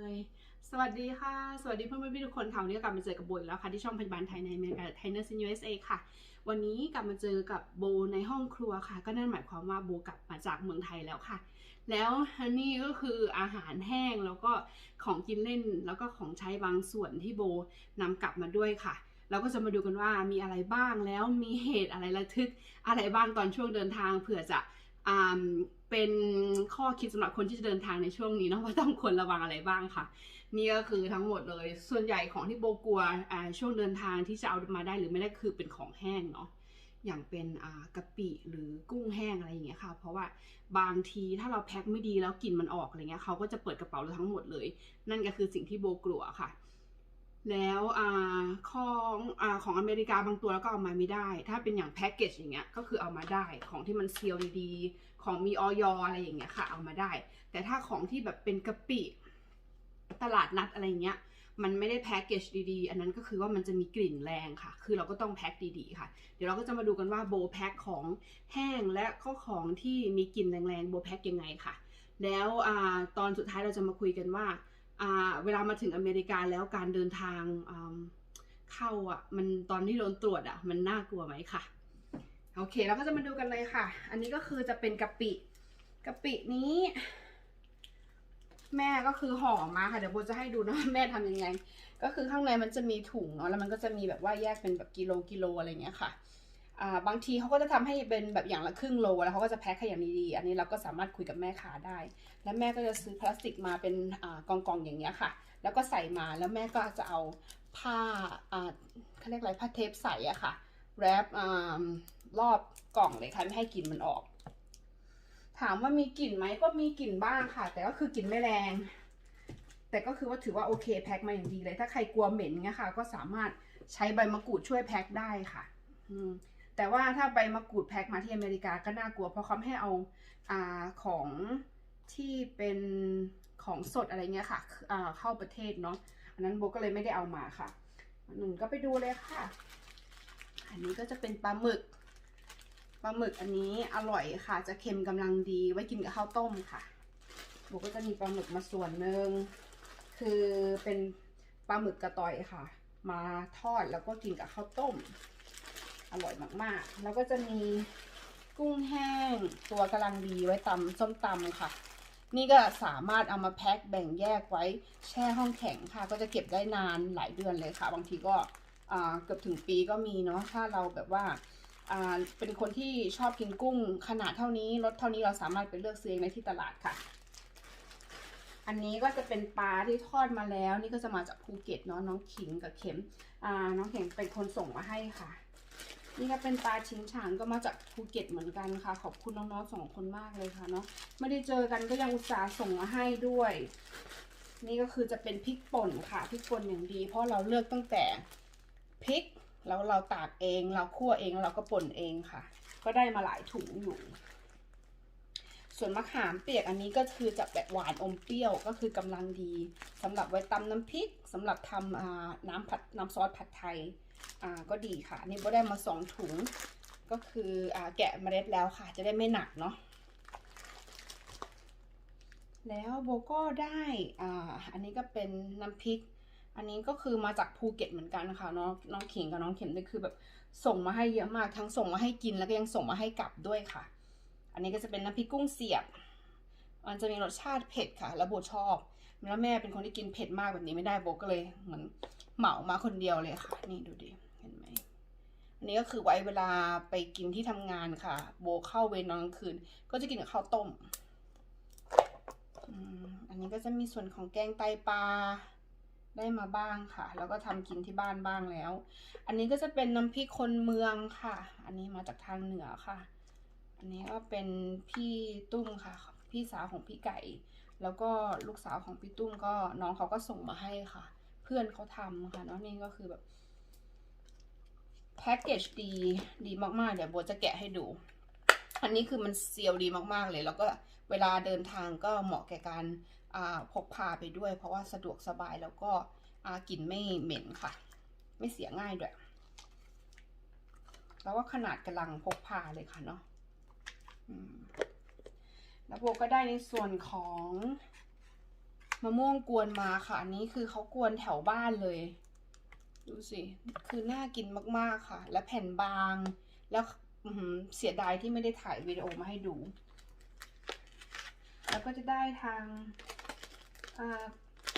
เลยสวัสดีค่ะ สวัสดีเพื่อนๆพี่อทุกคนค่ะวันนี้กลับมาเจอกับโบอีกแล้วค่ะที่ช่องพยาบาลไทยในอเมริกาไทยเนอร์ซินยูเอสเอค่ะ วันนี้กลับมาเจอกับโบในห้องครัวค่ะ ก็นั่นหมายความว่าโบกลับมาจากเมืองไทยแล้วค่ะ แล้วนี่ก็คืออาหารแห้งแล้วก็ของกินเล่นแล้วก็ของใช้บางส่วนที่โบนำกลับมาด้วยค่ะเราก็จะมาดูกันว่ามีอะไรบ้างแล้วมีเหตุอะไรระทึกอะไรบ้างตอนช่วงเดินทางเผื่อจะ เป็นข้อคิดสำหรับคนที่จะเดินทางในช่วงนี้เนาะว่าต้องควรระวังอะไรบ้างค่ะ นี่ก็คือทั้งหมดเลยส่วนใหญ่ของที่โบกลัวอ่าช่วงเดินทางที่จะเอามาได้หรือไม่ได้คือเป็นของแห้งเนาะอย่างเป็นกะปิหรือกุ้งแห้งอะไรอย่างเงี้ยค่ะ เพราะว่าบางทีถ้าเราแพ็คไม่ดีแล้วกลิ่นมันออกอะไรเงี้ยเขาก็จะเปิดกระเป๋าเราทั้งหมดเลย นั่นก็คือสิ่งที่โบกลัวค่ะ แล้วอของอของอเมริกาบางตัวแล้วก็เอามาไม่ได้ ถ้าเป็นอย่างแพ็กเกจอย่างเงี้ยก็คือเอามาได้ของที่มันเซียลดีๆของมีออยอะไรอย่างเงี้ยค่ะ เอามาได้ แต่ถ้าของที่แบบเป็นกะปิตลาดนัดอะไรเงี้ยมันไม่ได้แพ็กเกจดีๆ อันนั้นก็คือว่ามันจะมีกลิ่นแรงค่ะ คือเราก็ต้องแพ็คดีๆ ค่ะ เดี๋ยวเราก็จะมาดูกันว่าโบแพ็คของแห้งและก็ของที่มีกลิ่นแรงๆโบแพ็คยังไงค่ะ แล้วอตอนสุดท้ายเราจะมาคุยกันว่า เวลามาถึงอเมริกาแล้วการเดินทางอ่าเข้าอะมันตอนที่โดนตรวจอะมันน่ากลัวไหมค่ะ โอเคเราก็จะมาดูกันเลยค่ะ อันนี้ก็คือจะเป็นกะปิกะปินี้ แม่ก็คือห่อมาค่ะ เดี๋ยวโบจะให้ดูนะว่าแม่ทำยังไง ก็คือข้างในมันจะมีถุงเนาะแล้วมันก็จะมีแบบว่าแยกเป็นแบบกิโลกิโลอะไรเงี้ยค่ะ บางทีเขาก็จะทำให้เป็นแบบอย่างละครึ่งโลแล้วเขาก็จะแพ็คให้อย่างดีๆอันนี้เราก็สามารถคุยกับแม่ค้าได้ แล้วแม่ก็จะซื้อพลาสติกมาเป็นอ่ากองๆอย่างเงี้ยค่ะ แล้วก็ใส่มาแล้วแม่ก็จะเอาผ้าอ่าเขาเรียกอะไรผ้าเทปใสอะค่ะแรปอ่ารอบกล่องเลยค่ะไม่ให้กลิ่นมันออก ถามว่ามีกลิ่นไหมก็มีกลิ่นบ้างค่ะ แต่ก็คือกลิ่นไม่แรง แต่ก็คือว่าถือว่าโอเคแพ็คมาอย่างดีเลย ถ้าใครกลัวเหม็นเงี้ยค่ะ ก็สามารถใช้ใบมะกรูดช่วยแพ็คได้ค่ะ อืม แต่ว่าถ้าใบมะกรูดแพ็คมาที่อเมริกาก็น่ากลัว เพราะเขาไม่ให้เอาอ่าของที่เป็นของสดอะไรเงี้ยค่ะอ่าเข้าประเทศเนาะอันนั้นโบก็เลยไม่ได้เอามาค่ะหนึ่งก็ไปดูเลยค่ะ อันนี้ก็จะเป็นปลาหมึกปลาหมึกอันนี้อร่อยค่ะ จะเค็มกำลังดีไว้กินกับข้าวต้มค่ะโบก็จะมีปลาหมึกมาส่วนหนึ่งคือเป็นปลาหมึกกระต่อยค่ะ มาทอดแล้วก็กินกับข้าวต้ม อร่อยมากๆ แล้วก็จะมีกุ้งแห้งตัวกำลังดีไว้ตำส้มตำค่ะ นี่ก็สามารถเอามาแพ็คแบ่งแยกไว้แช่ห้องแข็งค่ะ ก็จะเก็บได้นานหลายเดือนเลยค่ะ บางทีก็เกือบถึงปีก็มีเนาะถ้าเราแบบว่าเป็นคนที่ชอบกินกุ้งขนาดเท่านี้รสเท่านี้เราสามารถไปเลือกซื้อเองได้ที่ตลาดค่ะ อันนี้ก็จะเป็นปลาที่ทอดมาแล้ว นี่ก็จะมาจากภูเก็ตเนาะน้องขิงกับเข็มน้องเข็มเป็นคนส่งมาให้ค่ะ นี่ก็เป็นปลาชิงฉางก็มาจากภูเก็ตเหมือนกันค่ะ ขอบคุณน้องๆสองคนมากเลยค่ะเนาะไม่ได้เจอกันก็ยังอุตส่าห์ส่งมาให้ด้วย นี่ก็คือจะเป็นพริกป่นค่ะพริกป่นอย่างดี เพราะเราเลือกตั้งแต่พริกแล้วเราตากเองเราคั่วเองแล้วเราก็ป่นเองค่ะ ก็ได้มาหลายถุงอยู่ ส่วนมะขามเปียกอันนี้ก็คือจะแบบหวานอมเปรี้ยวก็คือกำลังดีสำหรับไว้ตำน้ำพริกสำหรับทำอ่าน้ำผัดน้ำซอสผัดไทย อ่าก็ดีค่ะ นี่โบได้มาสองถุง ก็คืออ่าแกะเมล็ดแล้วค่ะ จะได้ไม่หนักเนาะแล้วโบก็ได้อ่าอันนี้ก็เป็นน้ำพริก อันนี้ก็คือมาจากภูเก็ตเหมือนกันนะคะน้องน้องขิงกับน้องเข็มนี่คือแบบส่งมาให้เยอะมากทั้งส่งมาให้กินแล้วก็ยังส่งมาให้กลับด้วยค่ะ อันนี้ก็จะเป็นน้ำพริกกุ้งเสียบ มันจะมีรสชาติเผ็ดค่ะ แล้วโบชอบ แล้วแม่เป็นคนที่กินเผ็ดมากแบบนี้ไม่ได้โบก็เลยเหมือน เหมามาคนเดียวเลยค่ะ นี่ดูดิเห็นไหมอันนี้ก็คือไว้เวลาไปกินที่ทำงานค่ะ โบเข้าเวรนอนกลางคืน ก็จะกินกับข้าวต้มอันนี้ก็จะมีส่วนของแกงไตปลาได้มาบ้างค่ะ แล้วก็ทำกินที่บ้านบ้างแล้ว อันนี้ก็จะเป็นน้ำพริกคนเมืองค่ะ อันนี้มาจากทางเหนือค่ะ อันนี้ก็เป็นพี่ตุ้มค่ะ พี่สาวของพี่ไก่ แล้วก็ลูกสาวของพี่ตุ้มก็น้องเขาก็ส่งมาให้ค่ะ พื่อนเขาทำค่ะเนาะนี่ก็คือแบบแพ็กเกจดีดีมากๆ เดี๋ยวโบจะแกะให้ดู อันนี้คือมันเซียลดีมากๆเลย แล้วก็เวลาเดินทางก็เหมาะแก่การพกพาไปด้วย เพราะว่าสะดวกสบายแล้วก็กลิ่นไม่เหม็นค่ะ ไม่เสียง่ายด้วย แล้วว่าขนาดกำลังพกพาเลยค่ะเนาะแล้วโบก็ได้ในส่วนของ มะม่วงกวนมาค่ะ อันนี้คือเขากวนแถวบ้านเลย ดูสิ คือน่ากินมากๆค่ะ และแผ่นบาง แล้วเสียดายที่ไม่ได้ถ่ายวิดีโอมาให้ดู แล้วก็จะได้ทาง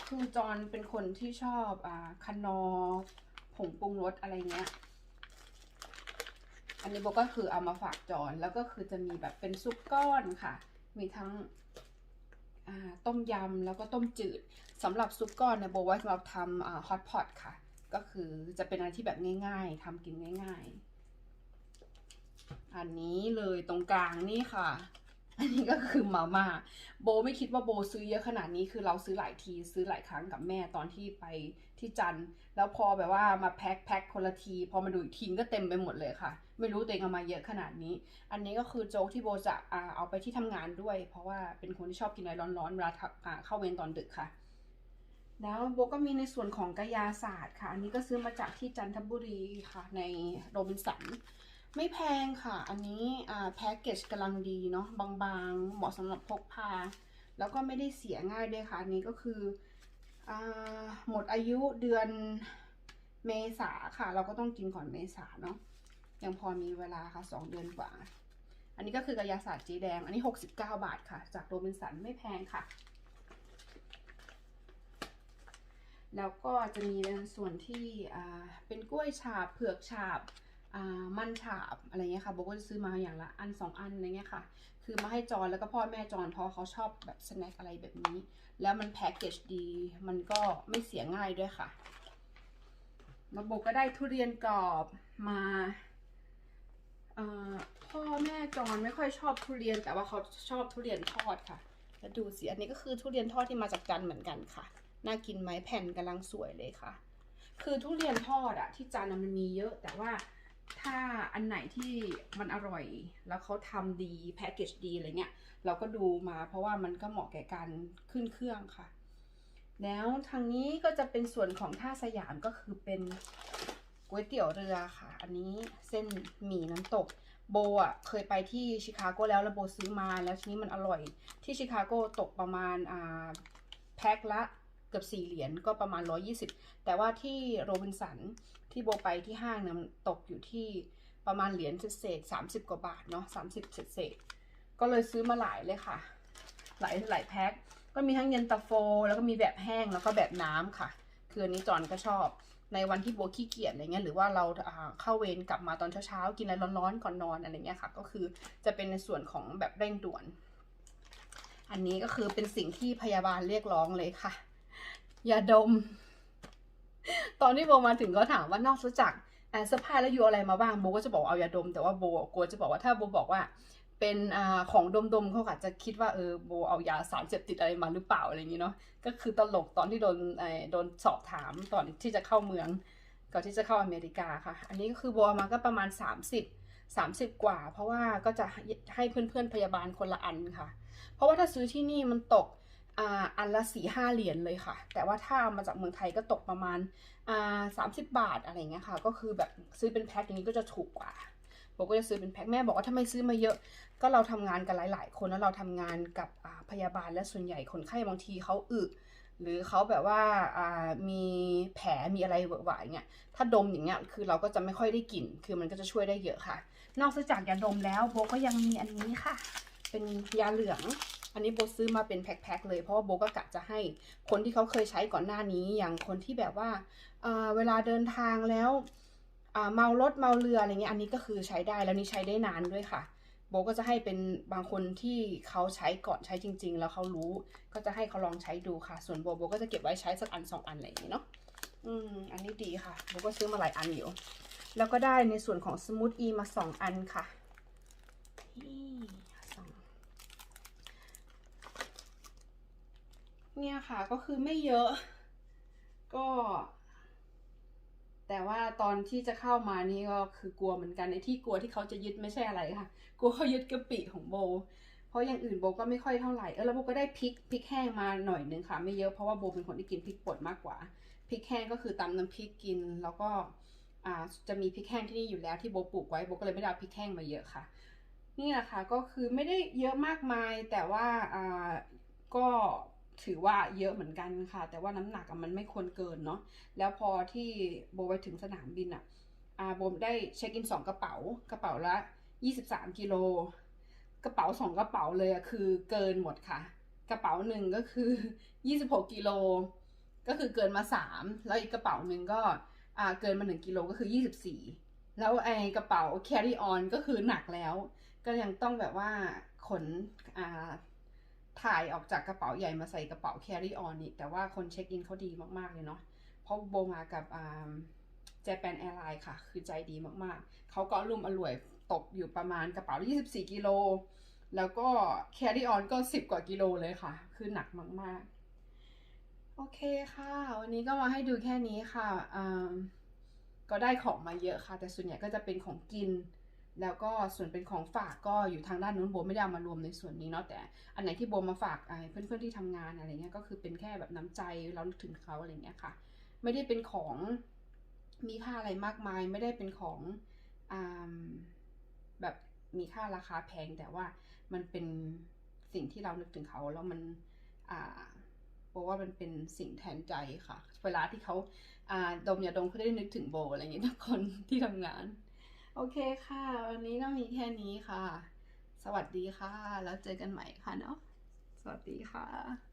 คือจอนเป็นคนที่ชอบอคนอผงปรุงรสอะไรเงี้ย อันนี้โบก็คือเอามาฝากจอนแล้วก็คือจะมีแบบเป็นซุปก้อนค่ะ มีทั้ง ต้มยำแล้วก็ต้มจืดสำหรับซุปก้อนเนี่ยโบไว้สำหรับทำฮอตพอตค่ะ ก็คือจะเป็นอะไรที่แบบง่าย ๆทำกินง่าย ๆ อันนี้เลยตรงกลางนี่ค่ะ อันนี้ก็คือมาม่าโบไม่คิดว่าโบซื้อเยอะขนาดนี้คือเราซื้อหลายทีซื้อหลายครั้งกับแม่ตอนที่ไปที่จันแล้วพอแบบว่ามาแพ็คแพ็คคนละที พอมาดูอีกทีก็เต็มไปหมดเลยค่ะ ไม่รู้ตัวเองเอามาเยอะขนาดนี้ อันนี้ก็คือโจ๊กที่โบจะเอาไปที่ทำงานด้วย เพราะว่าเป็นคนที่ชอบกินอะไรร้อนๆเวลาเข้าเวรตอนดึกค่ะแล้วโบก็มีในส่วนของกายาศาสตร์ค่ะ อันนี้ก็ซื้อมาจากที่จันทบุรีค่ะ ในโรบินสัน ไม่แพงค่ะ อันนี้แพ็กเกจกำลังดีเนาะบางๆ เหมาะสำหรับพกพา แล้วก็ไม่ได้เสียง่ายด้วยค่ะ อันนี้ก็คืออหมดอายุเดือนเมษาค่ะ เราก็ต้องกินก่อนเมษาเนาะยังพอมีเวลาค่ะสองเดือนกว่า อันนี้ก็คือกายาศาสตร์จีแดง อันนี้ 69 บาทค่ะ จากโรบินสันไม่แพงค่ะ แล้วก็จะมีในส่วนที่เป็นกล้วยฉาบเผือกฉาบ มันฉาบอะไรเงี้ยค่ะโบก็จะซื้อมาอย่างละอันสองอันอะไรเงี้ยค่ะ คือมาให้จอนแล้วก็พ่อแม่จอนเพราะเขาชอบแบบสแน็คอะไรแบบนี้ แล้วมันแพ็กเกจดี มันก็ไม่เสียง่ายด้วยค่ะแล้วโบก็ได้ทุเรียนกรอบมาพ่อแม่จอนไม่ค่อยชอบทุเรียนแต่ว่าเขาชอบทุเรียนทอดค่ะ แล้วดูสิอันนี้ก็คือทุเรียนทอดที่มาจากจันเหมือนกันค่ะ น่ากินไหมแผ่นกำลังสวยเลยค่ะ คือทุเรียนทอดอะที่จันมันมีเยอะแต่ว่า ถ้าอันไหนที่มันอร่อย แล้วเขาทำดีแพ็กเกจดีอะไรเงี้ย เราก็ดูมาเพราะว่ามันก็เหมาะแก่การขึ้นเครื่องค่ะ แล้วทางนี้ก็จะเป็นส่วนของท่าสยามก็คือเป็นก๋วยเตี๋ยวเรือค่ะ อันนี้เส้นหมี่น้ำตก โบอะเคยไปที่ชิคาโกแล้วแล้วโบซื้อมาแล้วทีนี้มันอร่อย ที่ชิคาโกตกประมาณอ่าแพ็คละ เกือบสี่เหรียญก็ประมาณ120แต่ว่าที่โรบินสันที่โบไปที่ห้างเนี่ยมันตกอยู่ที่ประมาณเหรียญเศษสามสิบกว่าบาทเนาะสามสิบเศษเศษก็เลยซื้อมาหลายเลยค่ะ หลายหลายแพ็คก็มีทั้งเย็นตาโฟ แล้วก็มีแบบแห้งแล้วก็แบบน้ำค่ะ คืออันนี้จอนก็ชอบ ในวันที่โบขี้เกียจอะไรเงี้ยหรือว่าเราเข้าเวรกลับมาตอนเช้าๆ กินอะไรร้อนๆก่อนนอนอะไรเงี้ยค่ะ ก็คือจะเป็นในส่วนของแบบเร่งด่วน อันนี้ก็คือเป็นสิ่งที่พยาบาลเรียกร้องเลยค่ะ ยาดม ตอนที่โบมาถึงก็ถามว่านอกจากแอนสะพายแล้วอยู่อะไรมาบ้างโบก็จะบอกเอายาดม แต่ว่าโบกลัวจะบอกว่าถ้าโบบอกว่าเป็นอ่าของดมๆเขาอาจจะคิดว่าเออโบเอายาสารเสพติดอะไรมาหรือเปล่าอะไรอย่างนี้เนาะก็คือตลกตอนที่โดนไอ้โดนสอบถามตอนที่จะเข้าเมืองก่อนที่จะเข้าอเมริกาค่ะ อันนี้ก็คือโบอมาก็ประมาณ 30 30 กว่า เพราะว่าก็จะให้เพื่อนๆพยาบาลคนละอันค่ะ เพราะว่าถ้าซื้อที่นี่มันตก อันละสี่ห้าเหรียญเลยค่ะ แต่ว่าถ้าเอามาจากเมืองไทยก็ตกประมาณสามสิบบาทอะไรเงี้ยค่ะ ก็คือแบบซื้อเป็นแพ็คอย่างนี้ก็จะถูกกว่าโบก็จะซื้อเป็นแพ็คแม่บอกว่าทำไมซื้อมาเยอะ ก็เราทำงานกันหลาย ๆ คนแล้วเราทำงานกับพยาบาลและส่วนใหญ่คนไข้บางทีเขาอึหรือเขาแบบว่าอ่ามีแผลมีอะไรเวอะหวะอย่างเงี้ยถ้าดมอย่างเงี้ยคือเราก็จะไม่ค่อยได้กลิ่นคือมันก็จะช่วยได้เยอะค่ะ นอกจากยาดมแล้วโบก็ยังมีอันนี้ค่ะ เป็นยาเหลือง อันนี้โบซื้อมาเป็นแพ็คๆเลยเพราะว่าโบก็กะจะให้คนที่เขาเคยใช้ก่อนหน้านี้อย่างคนที่แบบว่าอ่าเวลาเดินทางแล้วเมารถเมาเรืออะไรเงี้ยอันนี้ก็คือใช้ได้แล้วนี่ใช้ได้นานด้วยค่ะ โบก็จะให้เป็นบางคนที่เขาใช้ก่อนใช้จริง ๆ แล้วเขารู้ก็จะให้เขาลองใช้ดูค่ะ ส่วนโบโบก็จะเก็บไว้ใช้สักอันสองอันอะไรอย่างนี้เนาะอืมอันนี้ดีค่ะโบก็ซื้อมาหลายอันอยู่ แล้วก็ได้ในส่วนของสมูทอีมาสองอันค่ะ นี่สอง เนี่ยค่ะก็คือไม่เยอะ ก็ แต่ว่าตอนที่จะเข้ามานี่ก็คือกลัวเหมือนกันไอ้ที่กลัวที่เขาจะยึดไม่ใช่อะไรค่ะ กลัวเขายึดกะปิของโบ เพราะอย่างอื่นโบก็ไม่ค่อยเท่าไหร่เออแล้วโบก็ได้พริกพริกแห้งมาหน่อยนึงค่ะ ไม่เยอะเพราะว่าโบเป็นคนที่กินพริกป่นมากกว่าพริกแห้งก็คือตำน้ำพริกกินแล้วก็จะมีพริกแห้งที่นี่อยู่แล้วที่โบปลูกไว้โบก็เลยไม่ได้เอาพริกแห้งมาเยอะค่ะ นี่แหละค่ะก็คือไม่ได้เยอะมากมายแต่ว่าก็ ถือว่าเยอะเหมือนกันค่ะ แต่ว่าน้ำหนักมันไม่ควรเกินเนาะแล้วพอที่โบไปถึงสนามบินอะอ่าโบได้เช็คอินสองกระเป๋ากระเป๋าละยี่สิบสามกิโลกระเป๋าสองกระเป๋าเลยอะคือเกินหมดค่ะ กระเป๋าหนึ่งก็คือยี่สิบหกกิโลก็คือเกินมาสามแล้วอีกกระเป๋าหนึ่งก็อ่าเกินมาหนึ่งกิโลก็คือยี่สิบสี่แล้วไอกระเป๋า carry on ก็คือหนักแล้ว ก็ยังต้องแบบว่าขนอ่า ถ่ายออกจากกระเป๋าใหญ่มาใส่กระเป๋า carry on นี่ แต่ว่าคนเช็คอินเขาดีมากๆเลยเนาะ เพราะโบมากับอ่า Japan Airlines ค่ะ คือใจดีมากๆ เขาก็รุ่มอร่วยตกอยู่ประมาณกระเป๋า 24 กิโล แล้วก็ carry on ก็ 10 กว่ากิโลเลยค่ะ คือหนักมากๆ โอเคค่ะ วันนี้ก็มาให้ดูแค่นี้ค่ะอ่าก็ได้ของมาเยอะค่ะ แต่ส่วนใหญ่ก็จะเป็นของกิน แล้วก็ส่วนเป็นของฝากก็อยู่ทางด้านนู้นโบไม่ได้ามารวมในส่วนนี้เนาะแต่ อันไหนที่โบมาฝากเพื่อนๆที่ทำงานอะไรเงี้ยก็คือเป็นแค่แบบน้ำใจเรานึกถึงเขาอะไรเงี้ยค่ะ ไม่ได้เป็นของมีค่าอะไรมากมาย ไม่ได้เป็นของอ่าแบบมีค่าราคาแพงแต่ว่ามันเป็นสิ่งที่เรานึกถึงเขาแล้วมันอ่าบว่ามันเป็นสิ่งแทนใจค่ะ เวลาที่เขาอ่าดมยาดมเขาได้นึกถึงโบอะไรอย่างเงี้ยทุกคนที่ทำงาน โอเคค่ะ วันนี้ก็มีแค่นี้ค่ะ สวัสดีค่ะ แล้วเจอกันใหม่ค่ะเนาะ สวัสดีค่ะ